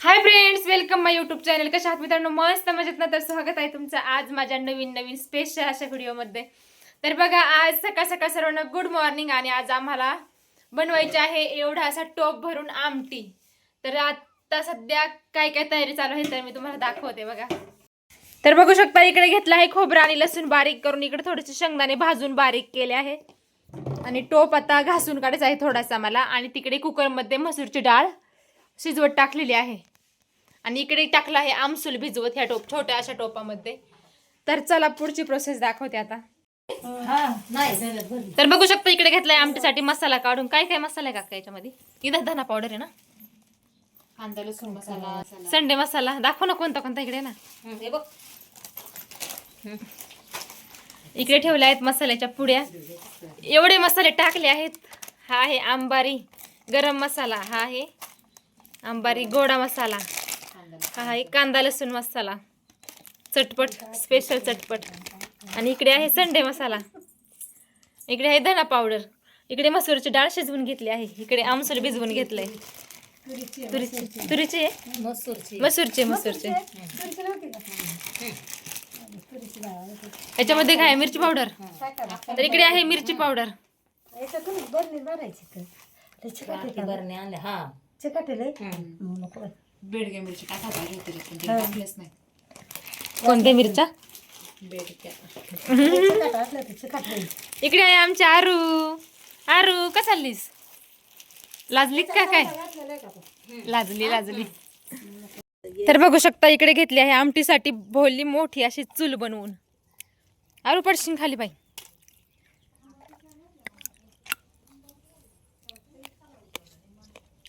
Hi friends welcome my YouTube channel कशा आहात मित्रांनो? मस्त मजेत ना? तर स्वागत आहे तुमचं आज माझ्या नवीन नवीन स्पेशल अशा व्हिडिओमध्ये तर बघा आज सकाळ सकाळ सर्वांना गुड मॉर्निंग आणि आज आम्हाला बनवायचे आहे एवढा असा टोप भरून आमटी. तर आता सध्या काय काय तयारी चालू आहे तर मी तुम्हाला दाखवते बघा. तर बघू शकता इकडे घेतलं आहे खोबरं आणि लसूण बारीक करून. इकडे थोडेसे शेंगदाणे भाजून बारीक केले आहे. आणि टोप आता घासून काढायचा आहे थोडासा मला. आणि तिकडे कुकरमध्ये मसूरची डाळ शिजवत टाकलेली आहे. आणि इकडे टाकलं आहे आमसूल भिजवत ह्या टोप छोट्या अशा टोपामध्ये. तर चला पुढची प्रोसेस दाखवते आता. तर बघू शकता इकडे घेतलाय आमटीसाठी मसाला काढून. काय काय मसाला आहे का याच्यामध्ये? इथं धना पावडर आहे ना? कांदा लसूण मसाला संडे मसाला. दाखव ना कोणता कोणता इकडे ना. इकडे ठेवल्या आहेत मसाल्याच्या पुड्या. एवढे मसाले टाकले आहेत. हा आहे आंबारी गरम मसाला. हा आहे आंबारी गोडा मसाला. हा आहे कांदा लसूण मसाला. चटपट स्पेशल चटपट. आणि इकडे आहे संडे मसाला. इकडे आहे धना पावडर इकडे मसूरची डाळ शिजवून घेतली आहे. इकडे आमसूल भिजवून घेतलंय. तुरीची तुरीची? मसूरचे. मसूरचे याच्यामध्ये काय आहे? मिरची पावडर तर इकडे आहे मिरची पावडर बेडगे मिरची पण ते टाकलेच नाही. कोणत्या मिरच्या? बेडक्या इकडे आहे आमची आरू. आरू का चाललीस? लाजली का काय? लाजली लाजली. तर बघू शकता इकडे घेतली आहे आमटीसाठी भोली मोठी अशी चूल बनवून. आरू पडशीन खाली बाई.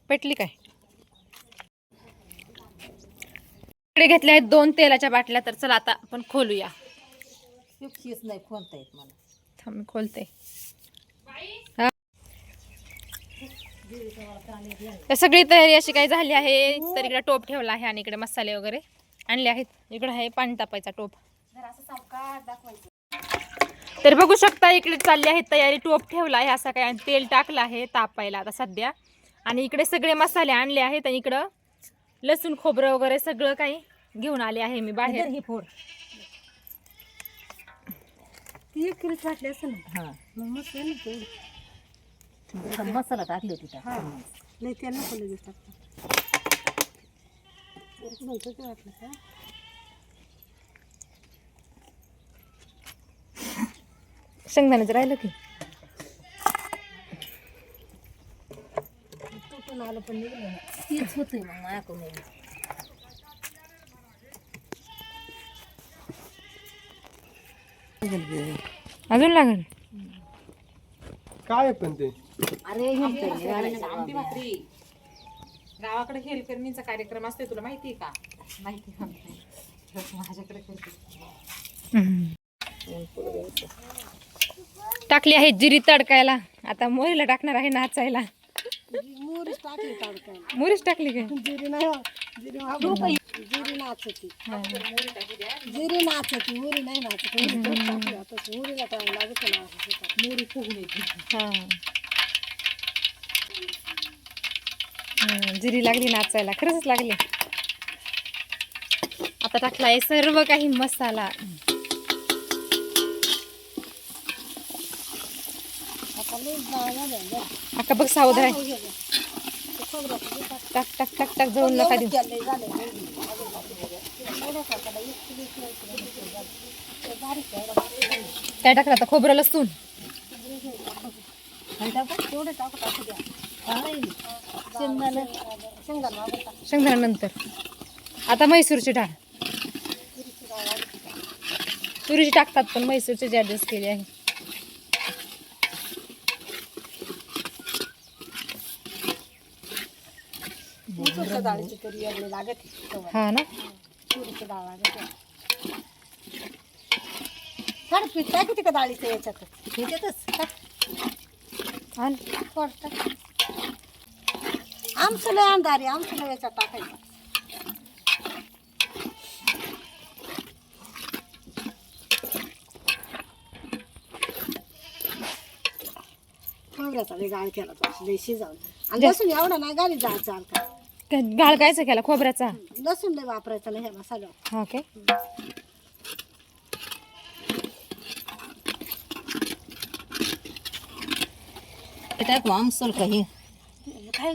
पेटली काय? इकडे घेतल्या आहेत दोन तेलाच्या बाटल्या तर चला आता आपण खोलूया. नाही कोणता येत मला. थांब मी खोलते. हा. तर सगळी तयारी अशी काही झाली आहे तर इकडे टोप ठेवला आहे आणि इकडे मसाले वगैरे आणले आहेत. इकडे आहे पाणी तापायचा टोप. तर बघू शकता इकडे चालली आहे तयारी टोप ठेवला आहे असा काय तेल टाकलं आहे तापायला आता सध्या. आणि इकडे सगळे मसाले आणले आहेत आणि इकडं लसूण खोबरं वगैरे सगळं काही घेऊन आले आहे मी बाहेर. ही फोड. ती एक किलो टाकली असेल ना? हा. मग मस्त आहे ना. थोडा मसाला टाकली होती हा. नाही त्याला नको लगेच टाकता नव्हतं ते वाटलं का? शेंगदाण्याचं राहिलं की. तुटून आलं पण निघलं ना. तीच होती मग माझ्याकडून अजून लागेल? काय आहे पण ते? अरे आमटी भाकरी. गावाकडे खेळ करणीचा कार्यक्रम असतो तुला माहिती आहे का? माहिती का? माझ्याकडे करते टाकली आहे जिरी तडकायला. आता मोरीला टाकणार आहे नाचायला. मोरीच टाकली टाकता मोरीच टाकली काय? जिरी नाही हो. जिरी वापरू. जिरी नाचती. जिरी नाचती मोरी नाही नाचत. मोरी टाकली आता. मोरीला टाइम लागत ना मोरी फुगून येते. हा. हम्म, जिरी लागली नाचायला. खरंच लागली. आता टाकला आहे सर्व काही मसाला आता लई जाळला द्या अक्का बघ सावध आहे. टाक टाक टाक टाक जवळ नका देऊ. काय टाकलं आता? खोबरं लसूण? शेंगदाण्यानंतर. आता म्हैसूरची डाळ. तुरीची टाकतात पण म्हैसूरची ॲडजस्ट केली आहे. तुरीच्या डाळीची तरी वेगळी लागत हा ना? तुरीची डाळ लागत काढ पीठ टाकी तिका डाळीचं याच्यात ह्याच्यातच आण. आमचं लय अंधारी आमचं लय याच्यात टाकायचं. खोबऱ्याचा लय गाळ केला तो लय शिजावून आणि लसूण एवढा नाही गाडी जाळ चाल का घाळ कायचा केला खोबऱ्याचा? लसूण लय वापरायचा नाही ह्या मसाल्यावर हा काय? टाकू आमसूल काही काय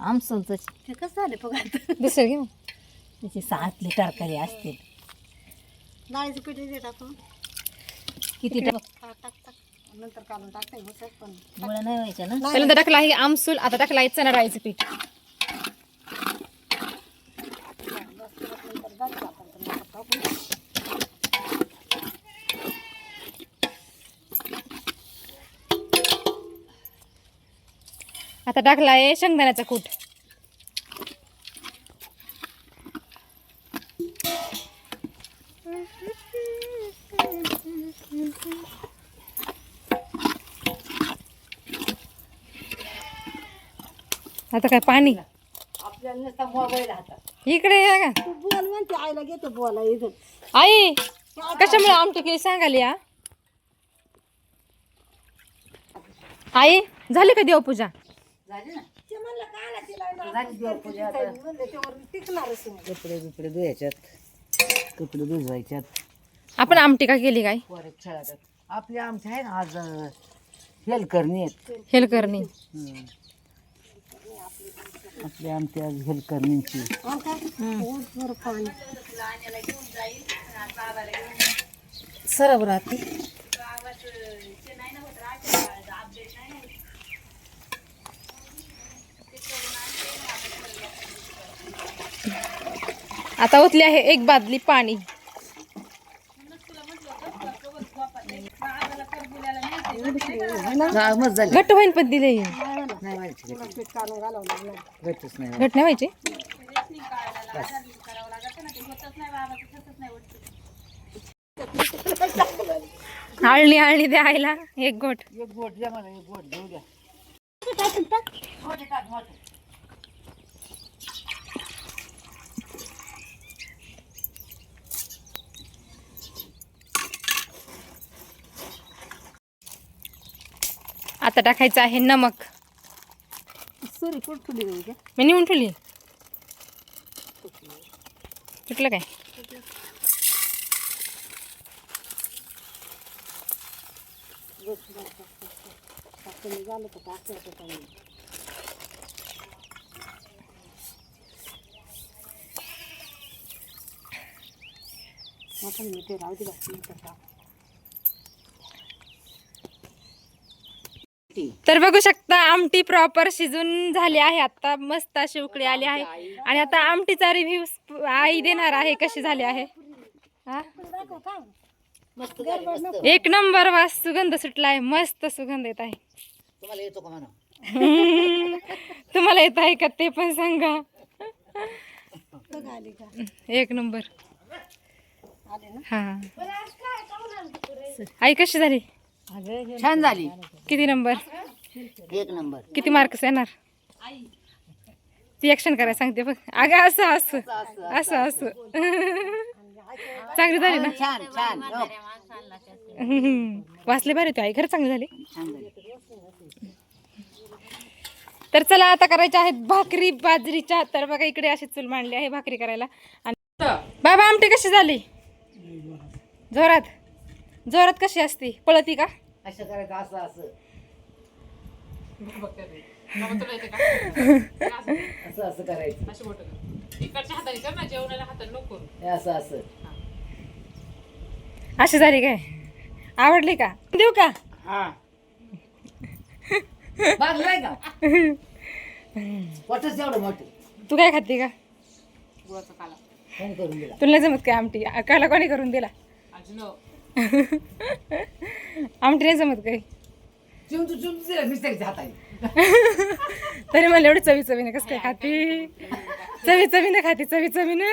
आमसूलच ते? कसं झाले पगार दुसरं घे मग. त्याची सातली तरकारी असते. डाळीचं पीठ दे टाकून. किती टाक टाक टाक टाक. नंतर काढून टाकता येईल पण. गोळा नाही व्हायच्या ना? पहिल्यांदा टाकला आहे आमसूल आता टाकला आहे चणा डाळीचं पीठ. आता टाकला आहे शेंगदाण्याचा कूट. आता काय पाणी? इकडे या का? तू बोल म्हणते आईला घेतो बोला इथं. आई कशामुळे आमटी केली सांगाली या आई झाली का देवपूजा? ते म्हणलं काय तिला? म्हणलं त्यावर टिकणारच नाही. कपडे बिपडे धुवायच्यात कपडे धुवायच्यात आपण आमटी का केली काय? पोरे आपली आमची आहे ना आज हेल करणी आहेत. हेल करणे आपली आमची आज हेल करणीची. आणि काय ऊस भर पाणी सरब राहते. आता ओतली आहे एक बादली पाणी. मस्त झाली. घट्ट होईन पण दिले. पीठ काढून घालावं नाही. घट नाही. व्हायची? आळणी आळणी द्या आईला एक गोट. एक बोट द्या मला एक बोट घेऊ द्या. आता टाकायचं आहे नमक. सुरी कुठली गई का मी नेऊन ठेवली. तुटलं काय? झालं तर टाकायचं मी ते राहू दे बाकी नंतर टाक. तर बघू शकता आमटी प्रॉपर शिजून झाली आहे. आता मस्त अशी उकळी आली आहे. आणि आता आमटीचा रिव्ह्यू आई देणार आहे कशी झाली आहे. हा? एक नंबर वास सुगंध सुटला आहे मस्त सुगंध येत आहे. तुम्हाला येतो आहे का ते पण सांगा. एक नंबर. हा. आई कशी झाली? छान झाली. किती नंबर एक नंबर किती मार्क्स येणार? ती ऍक्शन करायला सांगते बघ. अगं असं असं. असं असं चांगली झाली ना? छान छान. हो. वाचले बरे तू आई खरं चांगली झाली. तर चला आता करायच्या आहेत भाकरी बाजरीच्या. तर बघा इकडे अशी चूल मांडली आहे भाकरी करायला. आणि बाबा आमटी कशी झाली? जोरात. जोरात कशी असती? पळती का? असं करायचं असं असं. असं असं करायचं. अशी बोट इकडच्या हाताने कर ना जेवणाला हाताने नको करू. हे असं असं. अशी झाली काय? आवडली का? देऊ का? हा. का? पोटच एवढं मोठं. तू काय खाते का? गुळाचा काला. कोणी करून दिला? तुला नाही जमत काय आमटी? काला कोणी करून दिला? अजून. आमटी नाही जमत काही चिमचू चिमचू दिला मिस्त्रीच्या हाताने तरी मला एवढी चवी चवीने कसं काय खाती? चवी चवीने खाती चवी चवीने